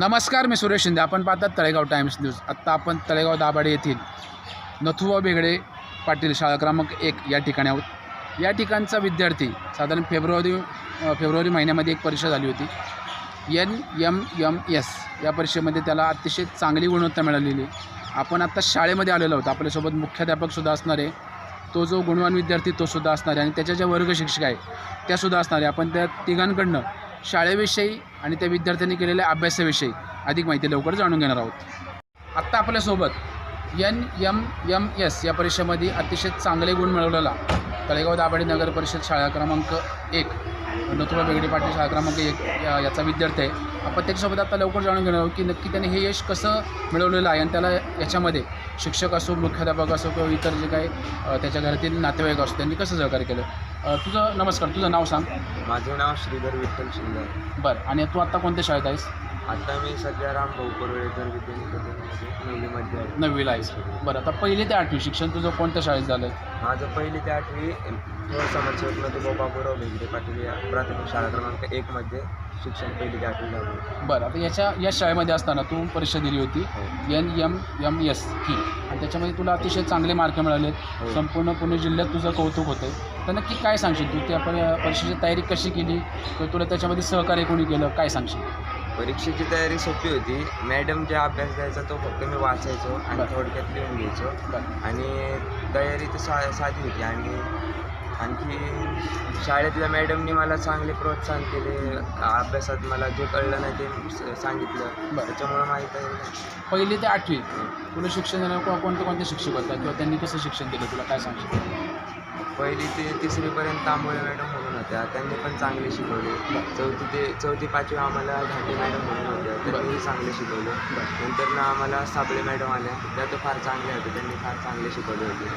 नमस्कार मी सुरेश शिंदे. आपण पाहतात तळेगाव टाइम्स न्यूज. आत्ता आपण तळेगाव दाभाडे येथील नथुवा बेगडे पाटील शाळा क्रमांक एक या ठिकाणी आहोत. या ठिकाणचा विद्यार्थी साधारण फेब्रुवारी फेब्रुवारी महिन्यामध्ये एक परीक्षा झाली होती. एन एम एम एस या परीक्षेमध्ये त्याला अतिशय चांगली गुणवत्ता मिळालेली. आपण आत्ता शाळेमध्ये आलेलो आहोत. आपल्यासोबत मुख्याध्यापकसुद्धा असणार आहे तो जो गुणवान विद्यार्थी तोसुद्धा असणार आहे आणि त्याच्या ज्या वर्ग शिक्षिका आहे त्यासुद्धा असणार. आहे आपण त्या तिघांकडनं शाळेविषयी आणि त्या विद्यार्थ्यांनी केलेल्या अभ्यासाविषयी अधिक माहिती लवकर जाणून घेणार आहोत. आत्ता आपल्यासोबत एन एम एम एस या परीक्षेमध्ये अतिशय चांगले गुण मिळवलेला तळेगाव दाभाडे नगर परिषद शाळा क्रमांक एक नथुरा बेगडे पाटील शाळा क्रमांक एक या याचा विद्यार्थी आहे. आपण त्याच्यासोबत आता लवकर जाणून घेणार आहोत की नक्की त्याने हे यश कसं मिळवलेलं आहे आणि त्याला याच्यामध्ये शिक्षक असो मुख्याध्यापक असो किंवा इतर जे काही त्याच्या घरातील नातेवाईक असो त्यांनी कसं सहकार्य केलं? तुझं नमस्कार तुझं नाव सांग. माझे नाव श्रीधर विठ्ठल शिंदे. बरं आणि तू आत्ता कोणत्या शाळेत आहेस? आता मी सध्या राम भाऊ आहे. नववीला आहेस. बरं आता पहिली ते आठवी शिक्षण तुझं कोणत्या शाळेत झालं माझं पहिली ते आठवी समाजसेवक नदुभाऊ बाबूराव भेगडे पाटील या प्राथमिक शाळा क्रमांक एकमध्ये शिक्षण पहिली ते आठवी झालं बरं आता याच्या या शाळेमध्ये असताना तू परीक्षा दिली होती. एन एम एम एस ही. आणि त्याच्यामध्ये तुला अतिशय चांगले मार्क मिळालेत. हो. संपूर्ण पुणे जिल्ह्यात तुझं कौतुक होतं तर नक्की काय सांगशील तू? त्या पर- परीक्षेची तयारी कशी केली? किंवा तुला त्याच्यामध्ये सहकार्य कोणी केलं? काय सांगशील? परीक्षेची तयारी सोपी होती. मॅडम जे अभ्यास द्यायचा तो फक्त मी वाचायचो आणि बरं. थोडक्यात लिहून घ्यायचो. बरं. आणि तयारी तर सा साधी होती. आणि आणखी शाळेतल्या मॅडमनी मला चांगले प्रोत्साहन केले अभ्यासात मला जे कळलं नाही ते सांगितलं. त्याच्यामुळं माहीत आहे पहिली ते आठवी तुला शिक्षण देणारे को- कोणते कोणते शिक्षक होता किंवा त्यांनी कसं शिक्षण दिलं तुला काय सांगशील? पहिली ते तिसरीपर्यंत तांबोळे मॅडम होत्या. त्यांनी पण चांगले शिकवले. चौथी ते चौथी पाचवी आम्हाला घाटे मॅडम म्हणून होत्या. त्यांनीही चांगले शिकवले. नंतर ना आम्हाला साबळे मॅडम आल्या. त्या तर फार चांगल्या होत्या. त्यांनी फार चांगले शिकवले होते.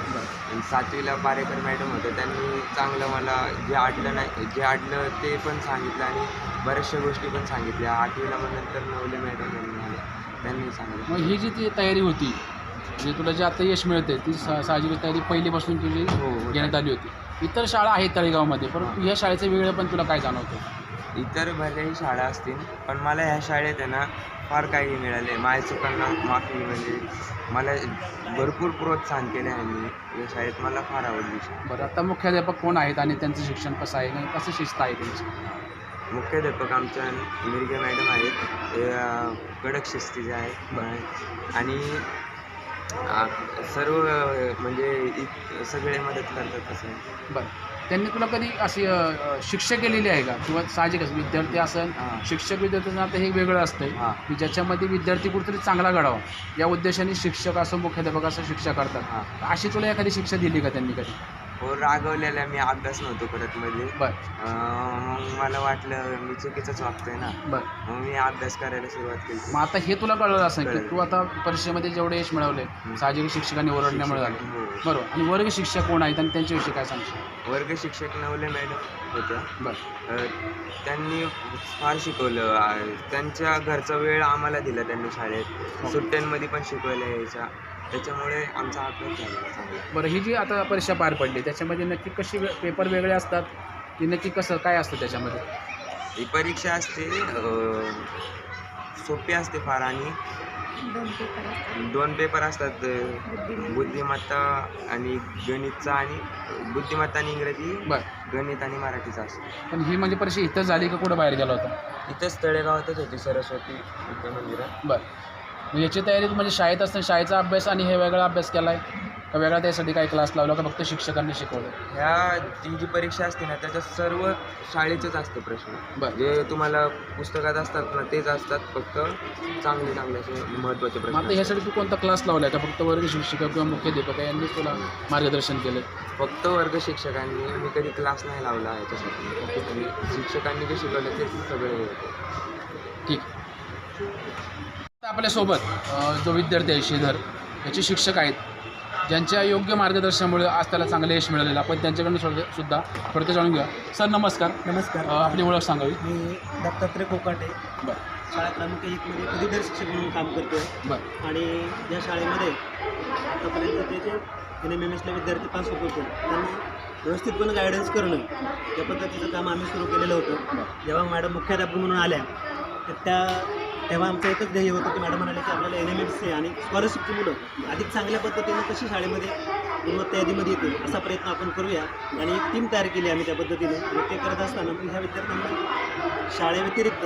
आणि सातवीला पारेकर मॅडम होते. त्यांनी चांगलं मला जे आडलं नाही जे आडलं ते पण सांगितलं आणि बऱ्याचशा गोष्टी पण सांगितल्या. आठवीला मग नंतर नवले मॅडम म्हणून आल्या. त्यांनी सांगितलं मग ही जी ती तयारी होती म्हणजे तुला जे आता यश मिळते ती सा साहजिक तयारी पहिलीपासून तुझी हो, हो. घेण्यात आली होती. इतर शाळा आहेत तळेगावमध्ये परंतु ह्या शाळेचं वेगळं पण तुला काय जाणवतं? इतर भलेही शाळा असतील पण मला ह्या शाळेत आहे ना फार काही मिळाले माझ्या चुकांना माफी म्हणजे मला भरपूर प्रोत्साहन केले आहे मी. या शाळेत मला फार आवडली शाळा. बरं आता मुख्याध्यापक कोण आहेत आणि त्यांचं शिक्षण कसं आहे? आणि कसं शिस्त आहे त्यांची मुख्याध्यापक आमच्या मिरगे मॅडम आहेत. ते अं, कडक शिस्तीचे आहेत. आणि सर्व म्हणजे इत- सगळे मदत करतात तसं बरं त्यांनी तुला कधी अशी शिक्षा केलेली आहे का किंवा साहजिकच विद्यार्थी असेल. शिक्षक विद्यार्थ्यांचं नातं हे वेगळं असतं हां. की ज्याच्यामध्ये विद्यार्थी कुठेतरी चांगला घडावा या उद्देशाने शिक्षक असो मुख्याध्यापक असं शिक्षा करतात हां. अशी तुला एखादी शिक्षा दिली का त्यांनी कधी हो रागवलेल्या मी अभ्यास नव्हतो करत मध्ये. मग मला वाटलं मी चुकीचंच वागतोय ना. मग मी अभ्यास करायला सुरुवात केली. मग आता हे तुला कळलं असेल की. तू आता परीक्षेमध्ये जेवढे यश मिळवले साहजिक शिक्षकांनी ओरडण्यामुळे झालं हो. बरोबर. आणि वर्ग शिक्षक कोण आहेत आणि त्यांच्याविषयी काय सांगशील? वर्ग शिक्षक नवले मॅडम होत्या. बरं. त्यांनी फार शिकवलं. त्यांच्या घरचा वेळ आम्हाला दिला त्यांनी शाळेत. सुट्ट्यांमध्ये पण शिकवायला यायच्या. त्याच्यामुळे आमचा अभ्यास झाला चांगला. बरं ही जी आता परीक्षा पार पडली त्याच्यामध्ये नक्की कशी वे- पेपर वेगळे असतात? की नक्की कसं काय असतं त्याच्यामध्ये? ही परीक्षा असते अ, सोपी असते फार आणि दोन पेपर असतात. अ, बुद्धिमत्ता. आणि गणितचा आणि बुद्धिमत्ता आणि इंग्रजी बरं. गणित आणि मराठीचा असतो. पण ही म्हणजे परीक्षा इथंच झाली का कुठं बाहेर गेला होता? इथंच तळेगावातच होती सरस्वती विद्या मंदिरात बरं. याची तयारी तू म्हणजे शाळेत असताना शाळेचा अभ्यास आणि हे वेगळा अभ्यास केला आहे का वेगळा त्यासाठी काय क्लास लावला का फक्त शिक्षकांनी शिकवलं? ह्या ती जी परीक्षा असते ना त्याच्यात सर्व शाळेचेच असते प्रश्न. बरं. जे तुम्हाला पुस्तकात असतात ना तेच असतात फक्त चांगले चांगले असे महत्त्वाचे मग प्रश्न आता असतात. ह्यासाठी तू कोणता क्लास लावला आहे का फक्त वर्ग शिक्षक किंवा मुख्याध्यापक यांनीच तुला मार्गदर्शन केलं फक्त वर्ग शिक्षकांनी मी कधी क्लास नाही लावला याच्यासाठी. शिक्षकांनी जे शिकवलं तेच सगळे हे होते. ठीक. आपल्यासोबत जो विद्यार्थी आहे श्रीधर याचे शिक्षक आहेत. ज्यांच्या योग्य मार्गदर्शनामुळे आज त्याला चांगले यश मिळालेलं आपण त्यांच्याकडून सुद्धा सुद्धा थोडक्यात जाणून घ्या सर नमस्कार. नमस्कार. आपली ओळख सांगावी. मी दत्तात्रय कोकाटे. बरं. शाळा क्रमांक एकमध्ये पदवीधर शिक्षक म्हणून काम करतो आहे बरं. आणि या शाळेमध्ये आतापर्यंत ते जे एन एम एम एसला विद्यार्थी पास होत होते त्यांना व्यवस्थितपणे गायडन्स करणं या पद्धतीचं काम आम्ही सुरू केलेलं होतं. जेव्हा मॅडम मुख्याध्यापक म्हणून आल्या तर त्या तेव्हा आमचं एकच ध्येय होतं की मॅडम म्हणाले की आपल्याला एन एम एम सी आणि स्कॉलरशिपची मुलं अधिक चांगल्या पद्धतीनं कशी शाळेमध्ये गुणवत्ता यादीमध्ये येतील असा प्रयत्न आपण करूया. आणि एक टीम तयार केली आम्ही त्या पद्धतीने. आणि ते करत असताना मग ह्या विद्यार्थ्यांना शाळेव्यतिरिक्त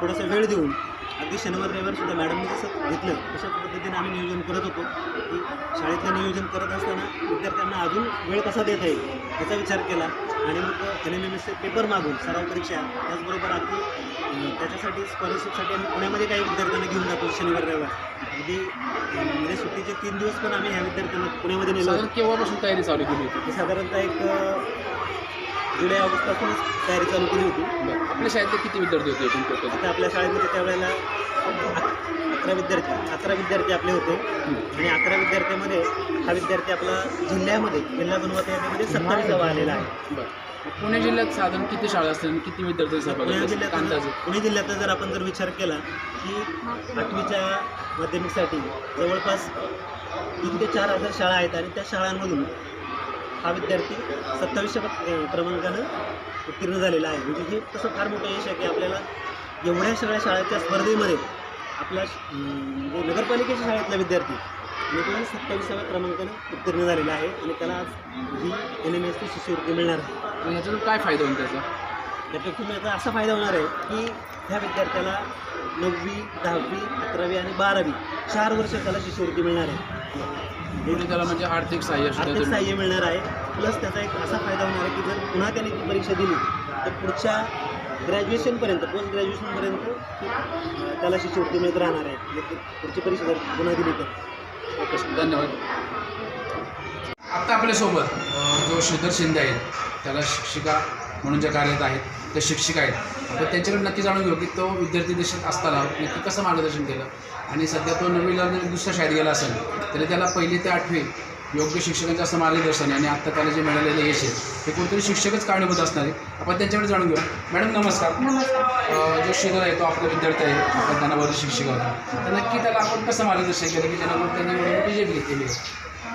थोडासा वेळ देऊन अगदी शनिवार रविवारसुद्धा मॅडमने जसं घेतलं तशा पद्धतीने आम्ही नियोजन करत होतो. की शाळेतलं नियोजन करत असताना विद्यार्थ्यांना अजून वेळ कसा देता येईल? याचा विचार केला आणि मग एन एम एम एसचे पेपर मागून सराव परीक्षा त्याचबरोबर अं, त्याच्यासाठी स्कॉलरशिपसाठी आम्ही पुण्यामध्ये काही विद्यार्थ्यांना घेऊन जातो शनिवार रविवार. अगदी म्हणजे सुट्टीचे तीन दिवस पण आम्ही ह्या विद्यार्थ्यांना पुण्यामध्ये नेलो केव्हापासून तयारी चालू केली होती? साधारणतः एक जुलै ऑगस्टपासूनच तयारी चालू केली होती. आपल्या शाळेतले किती विद्यार्थी होते आता आपल्या शाळेमध्ये त्यावेळेला अकरा विद्यार्थी अकरा विद्यार्थी आपले होते. आणि अकरा विद्यार्थ्यामध्ये हा विद्यार्थी आपला जिल्ह्यामध्ये जिल्हा गुणवत्ता यादीमध्ये सत्तावीसावा आलेला आहे. पुणे जिल्ह्यात साधारण किती शाळा असतील किती विद्यार्थी पुणे? जिल्ह्यात अंदाजे. पुणे जिल्ह्यात जर आपण जर विचार केला की आठवीच्या माध्यमिकसाठी जवळपास तीन ते चार हजार शाळा आहेत आणि त्या शाळांमधून हा विद्यार्थी सत्तावीसशे क्रमांकानं उत्तीर्ण झालेला आहे. म्हणजे हे तसं फार मोठं यश आहे की आपल्याला एवढ्या सगळ्या शाळेच्या स्पर्धेमध्ये आपला श- अं, म्हणजे नगरपालिकेच्या शाळेतला विद्यार्थी आणि तो सत्तावीसाव्या क्रमांकानं उत्तीर्ण झालेला आहे आणि त्याला आज ही एन एम एसची शिष्यवृत्ती मिळणार आहे. आणि ह्याच्यातून काय फायदा होईल त्याचा? त्याच्यातून याचा असा फायदा होणार आहे की ह्या विद्यार्थ्याला नववी दहावी अकरावी आणि बारावी चार वर्ष त्याला शिष्यवृत्ती मिळणार आहे. त्याला म्हणजे आर्थिक सहाय्य सुद्धा आर्थिक तुम्ही- सहाय्य मिळणार आहे. प्लस त्याचा एक असा फायदा होणार आहे की जर पुन्हा त्याने ती परीक्षा दिली तर पुढच्या ग्रॅज्युएशनपर्यंत पोस्ट ग्रॅज्युएशनपर्यंत त्याला शिष्यवृत्ती मिळत राहणार आहे. म्हणजे पुढची परीक्षा जर पुन्हा दिली तर. ओके धन्यवाद. आत्ता आपल्यासोबत जो श्रीधर शिंदे आहेत त्याला शिक्षिका म्हणून ज्या कार्यरत आहेत त्या शिक्षिका आहेत. आपण त्यांच्याकडे नक्की जाणून घेऊ की तो विद्यार्थी देशात असताना नक्की कसं मार्गदर्शन केलं? आणि सध्या तो नवीला दुसऱ्या शाळेत गेला असेल तरी त्याला पहिली ते आठवी योग्य शिक्षकांचं असं मार्गदर्शन आहे आणि आत्ता त्याला जे मिळालेलं यश आहे ते कोणतरी शिक्षकच कारणीभूत असणार आहे. आपण त्यांच्याकडे जाणून घेऊ मॅडम नमस्कार. जो श्रीधर आहे तो आपला विद्यार्थी आहे. आपण त्यांना वरील शिक्षिका होता तर नक्की त्याला आपण कसं मार्गदर्शन केलं की त्यांनी एवढी मोठी झेप घेतलेली आहे?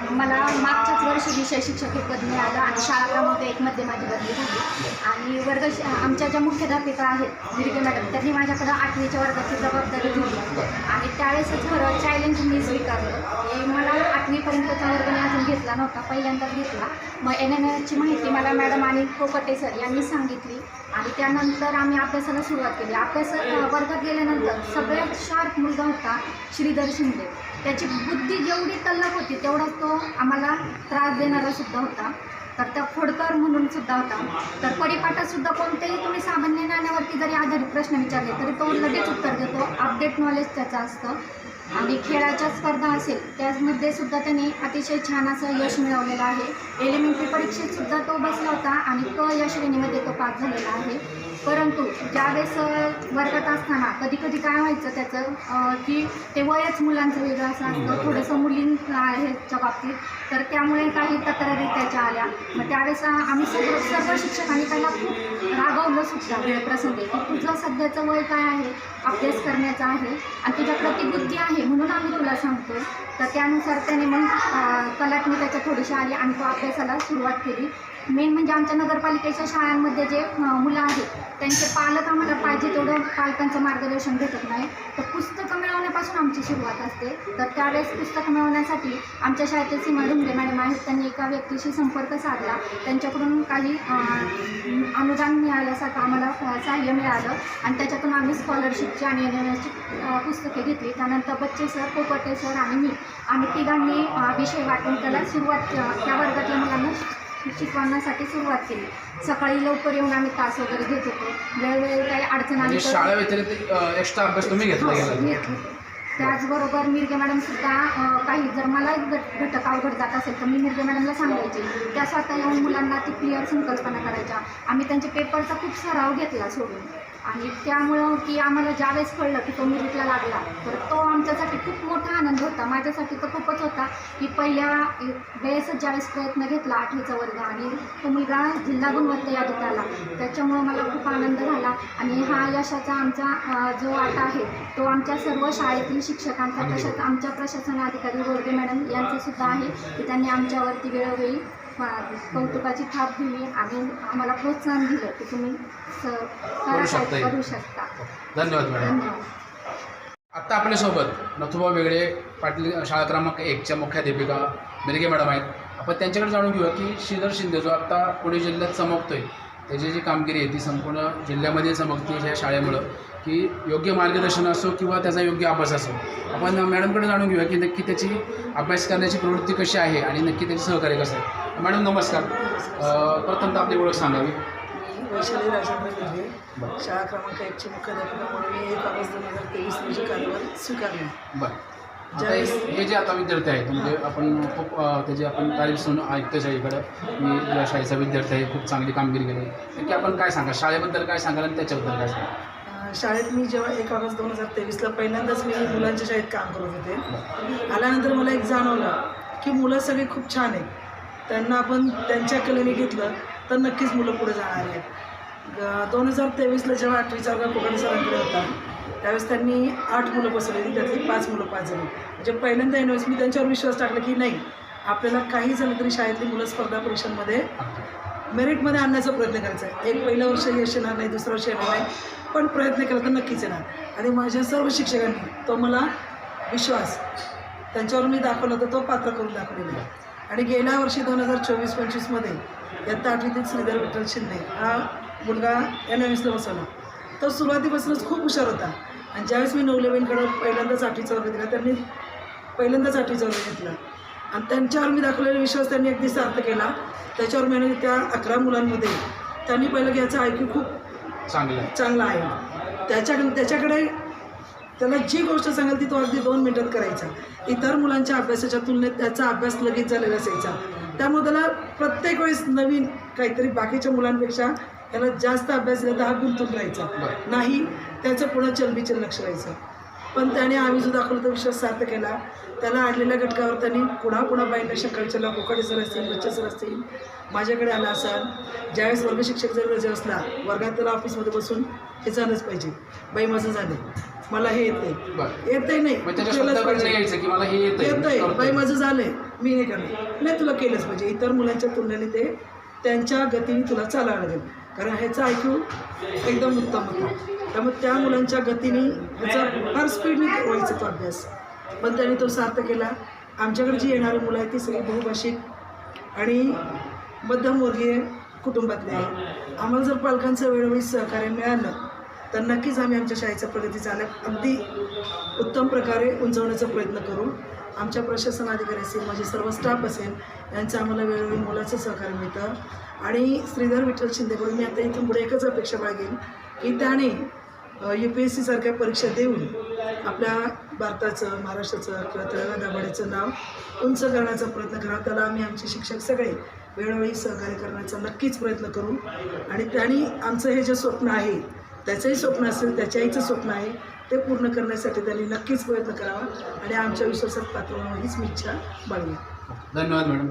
मला मागच्याच वर्षी विषय शिक्षक हे पद मिळालं आणि शाळा क्रमांक एकमध्ये माझी बदली झाली आणि वर्ग आमच्या ज्या मुख्याध्यापिका आहेत दिर्गे मॅडम त्यांनी माझ्याकडं आठवीच्या वर्गाची जबाबदारी दिली आणि त्यावेळेसच खरं चॅलेंज मी स्वीकारलं. की मला आठवीपर्यंतचा वर्ग मी अजून घेतला नव्हता पहिल्यांदाच घेतला. मग एन एन एची माहिती मला मॅडम आणि कोकटे सर यांनी सांगितली आणि त्यानंतर आम्ही अभ्यासाला सुरुवात केली. अभ्यास वर्गात गेल्यानंतर सगळ्यात शार्प मुलगा होता श्रीधर शिंदे. त्याची बुद्धी जेवढी तल्लक होती तेवढाच तो आम्हाला त्रास देणारा सुद्धा होता. तर त्या खोडकर म्हणून सुद्धा होता. तर परिपाठात सुद्धा कोणतेही तुम्ही सामान्य ज्ञानावरती जरी आधारित प्रश्न विचारले तरी तो लगेच उत्तर देतो. अपडेट नॉलेज त्याचं असतं. आणि खेळाच्या स्पर्धा असेल त्यामध्ये सुद्धा त्याने अतिशय छान असं यश मिळवलेलं आहे. एलिमेंटरी परीक्षेत सुद्धा तो बसला होता आणि क या श्रेणीमध्ये तो पास झालेला आहे. परंतु ज्यावेळेस वर्गात असताना कधी कधी काय व्हायचं त्याचं की ते वयच मुलांचं वेगळं असं असतं. थोडंसं मुलींचं ह्याच्या बाबतीत. तर त्यामुळे काही तक्रारी त्याच्या आल्या. मग त्यावेळेस आम्ही सर्व सर्व शिक्षकांनी त्याला खूप रागवलं सुद्धा वेळप्रसंगी की तुझं सध्याचं वय काय आहे? अभ्यास करण्याचा आहे आणि तुझ्याकडे ती बुद्धी आहे म्हणून आम्ही तुला सांगतो तर त्यानुसार त्याने मग कलाटणी त्याच्या थोडीशी आली आणि तो अभ्यासाला सुरुवात केली. मेन म्हणजे आमच्या नगरपालिकेच्या शाळांमध्ये जे मुलं आहेत त्यांचे पालक आम्हाला पाहिजे तेवढं पालकांचं मार्गदर्शन भेटत नाही. तर पुस्तकं मिळवण्यापासून आमची सुरुवात असते. तर त्यावेळेस पुस्तकं मिळवण्यासाठी आमच्या शाळेतील सीमा डुंगरे मॅडम आहेत. त्यांनी एका व्यक्तीशी संपर्क साधला. त्यांच्याकडून काही अनुदान मिळाल्यासारखं आम्हाला सहाय्य मिळालं. आणि त्याच्यातून आम्ही स्कॉलरशिपची आणि एन एन एसची पुस्तके घेतली. त्यानंतर बच्चे सर पोपटे सर आणि मी आम्ही तिघांनी विषय वाटून त्याला सुरुवात त्या वर्गातल्या मुलांना शिकवण्यासाठी सुरुवात केली. सकाळी लवकर येऊन आम्ही तास वगैरे घेत होतो. वेळोवेळी काही अडचण आली म्हणजे तर- शाळा व्यतिरिक्त एक्स्ट्रा अभ्यास तुम्ही घेतला हो, गेला. त्याचबरोबर मिरगे मॅडमसुद्धा अ, काही जर मला घट घटक अवघड जात असेल तर मी मिरगे मॅडमला सांगायचे. त्या स्वतः येऊन मुलांना ती क्लिअर संकल्पना करायच्या. आम्ही त्यांच्या पेपरचा खूप सराव घेतला सोडून. आणि त्यामुळं की आम्हाला ज्यावेळेस कळलं की तो मेरिटला लागला तर तो आमच्यासाठी खूप मोठा आनंद होता. माझ्यासाठी तर खूपच होता की पहिल्या वेळेसच ज्यावेळेस प्रयत्न घेतला आठवीचा वर्ग आणि तो मुलगा जिल्हा गुणवत्ता यादीत आला त्याच्यामुळं मला खूप आनंद झाला आणि हा यशाचा आमचा जो वाटा आहे तो आमच्या सर्व शाळेतील शिक्षकांचा. तसंच आमच्या प्रशासनाधिकारी गोरडे मॅडम यांचं सुद्धा आहे की त्यांनी आमच्यावरती वेळोवेळी कौतुकाची थाप दिली आणि आम्हाला प्रोत्साहन दिलं की तुम्ही करा शकता धन्यवाद मॅडम. आत्ता आपल्यासोबत नथुबा वेगळे पाटील शाळा क्रमांक एकच्या मुख्याध्यापिका मिरगे मॅडम आहेत. आपण त्यांच्याकडे जाणून घेऊया की श्रीधर शिंदे जो आत्ता पुणे जिल्ह्यात चमकतोय त्याची जी कामगिरी आहे ती संपूर्ण जिल्ह्यामध्ये चमकते ह्या शाळेमुळं की योग्य मार्गदर्शन असो किंवा त्याचा योग्य अभ्यास असो. आपण मॅडमकडे जाणून घेऊया की नक्की त्याची अभ्यास करण्याची प्रवृत्ती कशी आहे आणि नक्की त्याचे सहकार्य कसं आहे. मॅडम नमस्कार. प्रथमतः आपली ओळख सांगावी. मी वैशाली राजेंद्र शाळा क्रमांक एकची मुख्याध्यापिका म्हणून मी एक ऑगस्ट दोन हजार तेवीस रोजी कार्यभार स्वीकारला. बरं. आता हे जे आता विद्यार्थी आहेत म्हणजे आपण खूप त्याची आपण तारीफ सुन ऐकतो शाळेकडं की या शाळेचा विद्यार्थी आहे खूप चांगली कामगिरी केली. नक्की आपण काय सांगा शाळेबद्दल काय सांगाल आणि त्याच्याबद्दल काय सांगा शाळेत मी जेव्हा एक ऑगस्ट दोन हजार तेवीसला पहिल्यांदाच मी मुलांच्या शाळेत काम करत होते. आल्यानंतर मला एक जाणवलं की मुलं सगळी खूप छान आहेत. त्यांना आपण त्यांच्या कलेने घेतलं तर नक्कीच मुलं पुढे जाणार आहेत. दोन हजार तेवीसला जेव्हा आठवीचा वर्ग कोकण सरांकडे होता त्यावेळेस त्यांनी आठ मुलं बसवली त्यातली पाच मुलं पाच झाली म्हणजे पहिल्यांदा यावेळेस मी त्यांच्यावर विश्वास टाकला की नाही आपल्याला काही झालं तरी शाळेतली मुलं स्पर्धा परीक्षांमध्ये मेरिटमध्ये आणण्याचा प्रयत्न करायचा आहे. एक पहिलं वर्ष यश येणार नाही दुसरं वर्ष येणार नाही पण प्रयत्न केला तर नक्कीच येणार. आणि माझ्या सर्व शिक्षकांनी तो मला विश्वास त्यांच्यावर मी दाखवला तर तो पात्र करून दाखवलेला आहे. आणि गेल्या वर्षी दोन हजार चोवीस पंचवीसमध्ये इयत्ता आठवीतील श्रीधर विठ्ठल शिंदे हा मुलगा एन एम एसला बसवला. तो सुरुवातीपासूनच खूप हुशार होता. आणि ज्यावेळेस मी नवलेवींकडं पहिल्यांदाच आठवीचा वर्ग दिला त्यांनी पहिल्यांदाच आठवीचा वर्ग घेतला. आणि त्यांच्यावर मी दाखवलेला विश्वास त्यांनी अगदी सार्थ केला. त्याच्यावर मी त्या अकरा मुलांमध्ये त्यांनी पहिलं घ्यायचं आय क्यू खूप चांगलं चांगला आहे. त्याच्याकडे त्याच्याकडे त्याला जी गोष्ट सांगाल ती तो अगदी दोन मिनटात करायचा. इतर मुलांच्या अभ्यासाच्या तुलनेत त्याचा अभ्यास लगेच झालेला असायचा. त्यामुळे त्याला प्रत्येक वेळेस नवीन काहीतरी बाकीच्या मुलांपेक्षा त्याला जास्त अभ्यास दिला तर हा गुंतून राहायचा. नाही त्याचं पुढं चलबिचल लक्ष राहायचं. पण त्याने आम्ही जो दाखवला तो विश्वास सार्थ केला. त्याला आणलेल्या घटकावर त्यांनी पुन्हा पुन्हा बाईंना शंकर विचारला कोकाडे सर असतील बच्चे सर असतील माझ्याकडे आला असाल. ज्यावेळेस वर्ग शिक्षक जर रजा असला वर्गात त्याला ऑफिसमध्ये बसून हे झालंच पाहिजे. बाई माझं झालं मला हे येते येतंय नाही. मग त्याच्या केलंच शब्दाकडे पाहिजे. यायचं की मला हे येतं येतंय. बाई माझं झालंय. मी नाही करणार. नाही तुला केलंच पाहिजे. इतर मुलांच्या तुलनेने ते त्यांच्या गतीने तुला चालावं लागेल. कारण ह्याचा ऐकू एकदम उत्तम होता. त्यामुळे त्या मुलांच्या गतीने ह्याचा फार स्पीडने व्हायचा तो अभ्यास. पण त्यांनी तो सार्थ केला. आमच्याकडे जी येणारी मुलं आहेत ती सगळी बहुभाषिक आणि मध्यमवर्गीय कुटुंबातले आहे आम्हाला जर पालकांचं वेळोवेळी सहकार्य मिळालं तर नक्कीच आम्ही आमच्या शाळेच्या प्रगतीचा आलेख अगदी उत्तम प्रकारे उंचवण्याचा प्रयत्न करू. आमच्या प्रशासन अधिकारी असेल माझे सर्व स्टाफ असेल यांचं आम्हाला वेळोवेळी मुलाचं सहकार्य मिळतं. आणि श्रीधर विठ्ठल शिंदेकडून मी आता इथून पुढे एकच अपेक्षा बाळगेन की त्याने यू पी एस सीसारख्या परीक्षा देऊन आपल्या भारताचं महाराष्ट्राचं किंवा तळव्या दाभाड्याचं नाव उंच करण्याचा प्रयत्न करा. त्याला आम्ही आमचे शिक्षक सगळे वेळोवेळी सहकार्य करण्याचा नक्कीच प्रयत्न करू. आणि त्यांनी आमचं हे जे स्वप्न आहे त्याचंही स्वप्न असेल त्याच्या आईचं स्वप्न आहे ते पूर्ण करण्यासाठी त्यांनी नक्कीच प्रयत्न करावा आणि आमच्या विश्वासात पात्र हीच मी इच्छा बाळगेन. धन्यवाद मॅडम.